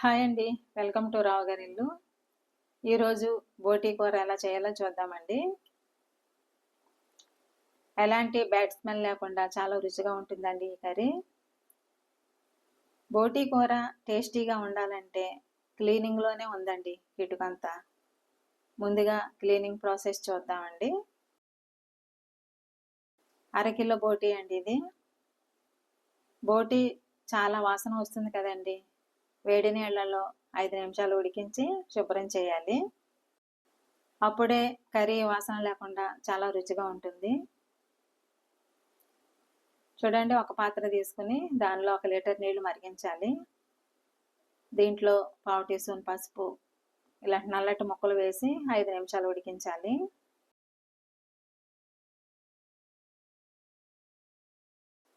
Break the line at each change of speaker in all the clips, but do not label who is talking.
Hi అండి. Welcome to రావు గారి ఇల్లు. ఈరోజు బోటీ కూర ఎలా చేయాలో చూద్దామండి. ఎలాంటి బ్యాడ్ స్మెల్ లేకుండా చాలా రుచిగా ఉంటుందండి ఈ కర్రీ. బోటీ కూర టేస్టీగా ఉండాలంటే క్లీనింగ్లోనే ఉందండి ఇటుకంతా ముందుగా క్లీనింగ్ ప్రాసెస్ చూద్దామండి. అరకిలో బోటీ అండి ఇది. బోటీ చాలా వాసన వస్తుంది కదండి. వేడి నీళ్ళలో ఐదు నిమిషాలు ఉడికించి శుభ్రం చేయాలి. అప్పుడే కర్రీ వాసన లేకుండా చాలా రుచిగా ఉంటుంది. చూడండి ఒక పాత్ర తీసుకుని దానిలో ఒక లీటర్ నీళ్ళు మరిగించాలి. దీంట్లో పావు టీ స్పూన్ పసుపు ఇలాంటి నల్లటి ముక్కలు వేసి ఐదు నిమిషాలు ఉడికించాలి.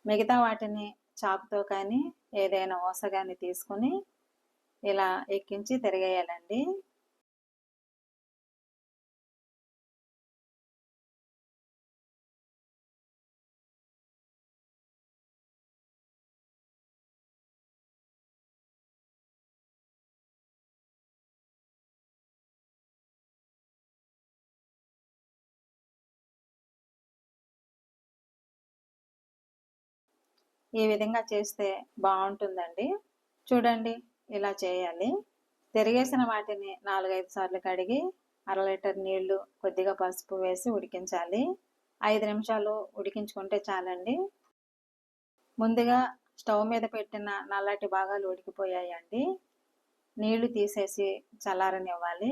మిగతా వాటిని చాకుతో కానీ ఏదైనా ఓస కానీ తీసుకుని ఇలా ఎక్కించి తిరగేయాలండి. ఈ విధంగా చేస్తే బాగుంటుందండి. చూడండి. ఇలా చేయాలి. తిరిగేసిన వాటిని నాలుగైదు సార్లు కడిగి అర లీటర్ నీళ్ళు కొద్దిగా పసుపు వేసి ఉడికించాలి. ఐదు నిమిషాలు ఉడికించుకుంటే చాలండి. ముందుగా స్టవ్ మీద పెట్టిన నల్లటి భాగాలు ఉడికిపోయాయండి. నీళ్ళు తీసేసి చల్లారనివ్వాలి.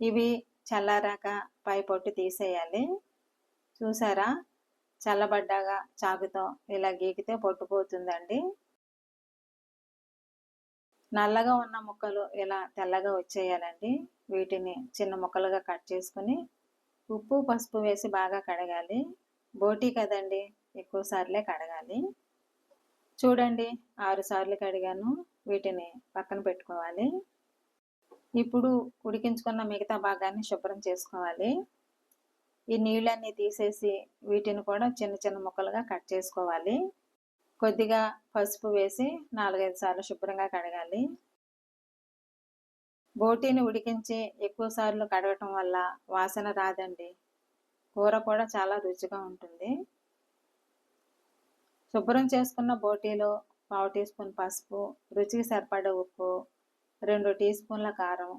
ఇవి చల్లారాక పై పొట్టు తీసేయాలి. చూసారా? చల్లబడ్డాగా చాకుతో ఇలా గీకితే పొట్టు పోతుందండి. నల్లగా ఉన్న ముక్కలు ఇలా తెల్లగా వచ్చేయాలండి? వీటిని చిన్న ముక్కలుగా కట్ చేసుకుని ఉప్పు పసుపు వేసి బాగా కడగాలి. బోటీ కదండి ఎక్కువ సార్లే కడగాలి. చూడండి ఆరు సార్లు కడిగాను. వీటిని పక్కన పెట్టుకోవాలి. ఇప్పుడు ఉడికించుకున్న మిగతా భాగాన్ని శుభ్రం చేసుకోవాలి. ఈ నీళ్ళన్నీ తీసేసి వీటిని కూడా చిన్న చిన్న ముక్కలుగా కట్ చేసుకోవాలి. కొద్దిగా పసుపు వేసి నాలుగైదు సార్లు శుభ్రంగా కడగాలి. బోటీని ఉడికించి ఎక్కువ సార్లు కడగటం వల్ల వాసన రాదండి. కూర కూడా చాలా రుచిగా ఉంటుంది. శుభ్రం చేసుకున్న బోటీలో పావు టీ స్పూన్ పసుపు రుచికి సరిపడ ఉప్పు రెండు టీ స్పూన్ల కారం.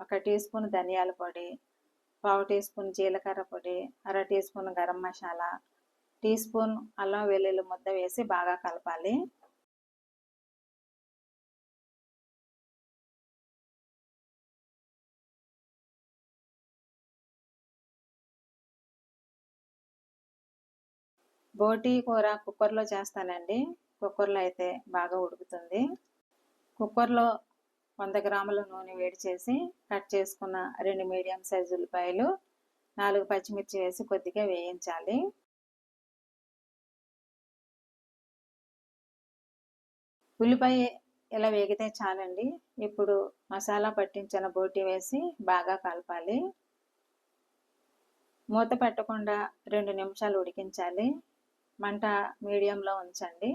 ఒక టీ స్పూన్ ధనియాల పొడి పావు టీ స్పూన్ జీలకర్ర పొడి అర teaspoon garam masala teaspoon అల్లం వెల్లుల్లి ముద్ద వేసి బాగా కలపాలి. బోటీ కూర కుక్కర్లో చేస్తానండి. కుక్కర్లో అయితే బాగా ఉడుకుతుంది. కుక్కర్లో వంద గ్రాముల నూనె వేడి చేసి కట్ చేసుకున్న రెండు మీడియం సైజు ఉల్లిపాయలు నాలుగు పచ్చిమిర్చి వేసి కొద్దిగా వేయించాలి. ఉల్లిపాయ ఇలా వేగితే చాలండి. ఇప్పుడు మసాలా పట్టించిన బోటి వేసి బాగా కలపాలి. మూత పెట్టకుండా రెండు నిమిషాలు ఉడికించాలి. మంట మీడియంలో ఉంచండి.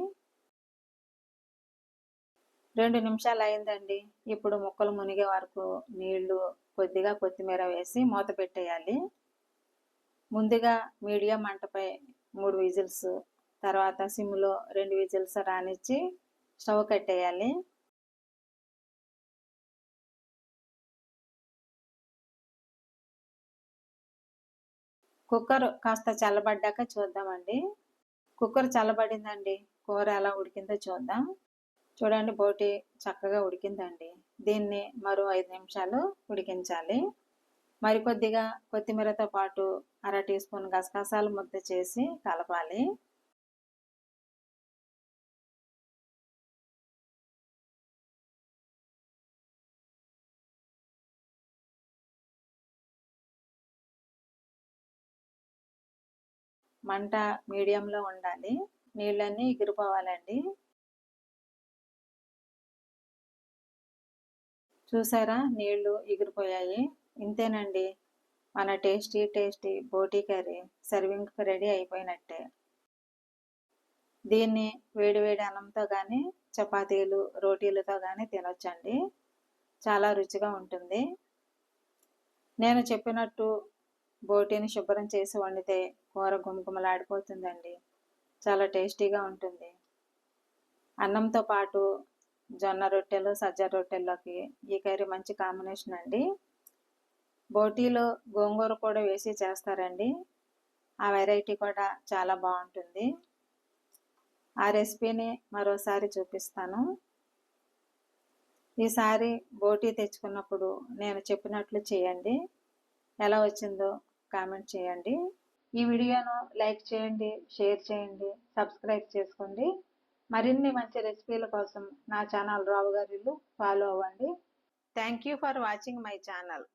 రెండు నిమిషాలు అయిందండి. ఇప్పుడు ముక్కలు మునిగే వరకు నీళ్ళు కొద్దిగా కొత్తిమీర వేసి మూత పెట్టేయాలి. ముందుగా మీడియం మంటపై మూడు విజిల్స్ తర్వాత సిమ్లో రెండు విజిల్స్ రానిచ్చి స్టవ్ కట్టేయాలి. కుక్కర్ కాస్త చల్లబడ్డాక చూద్దామండి. కుక్కర్ చల్లబడిందండి. కూర ఎలా ఉడికిందో చూద్దాం. చూడండి బోటి చక్కగా ఉడికిందండి. దీన్ని మరో ఐదు నిమిషాలు ఉడికించాలి. మరికొద్దిగా కొత్తిమీరతో పాటు అర టీ స్పూన్ గసగసాలు ముద్ద చేసి కలపాలి. మంట మీడియంలో ఉండాలి. నీళ్ళన్నీ ఎగిరిపోవాలండి చూసారా? నీళ్ళు ఎగిరిపోయాయి. ఇంతేనండి. మన టేస్టీ టేస్టీ బోటీ కర్రీ సర్వింగ్కి రెడీ అయిపోయినట్టే. దీన్ని వేడివేడి అన్నంతో కానీ చపాతీలు రోటీలతో కానీ తినొచ్చండి. చాలా రుచిగా ఉంటుంది. నేను చెప్పినట్టు బోటీని శుభ్రం చేసి వండితే కూర గుమగుమలాడిపోతుందండి. చాలా టేస్టీగా ఉంటుంది. అన్నంతో పాటు జొన్న రొట్టెలు సజ్జ రొట్టెల్లోకి ఈ కర్రీ మంచి కాంబినేషన్ అండి. బోటీలో గోంగూర కూడా వేసి చేస్తారండి. ఆ వెరైటీ కూడా చాలా బాగుంటుంది. ఆ రెసిపీని మరోసారి చూపిస్తాను. ఈసారి బోటీ తెచ్చుకున్నప్పుడు నేను చెప్పినట్లు చేయండి. ఎలా వచ్చిందో కామెంట్ చేయండి. ఈ వీడియోను లైక్ చేయండి షేర్ చేయండి సబ్స్క్రైబ్ చేసుకోండి. మరిన్ని మంచి రెసిపీల కోసం నా ఛానల్ రావు గారిలు ఫాలో అవ్వండి. Thank you for watching my channel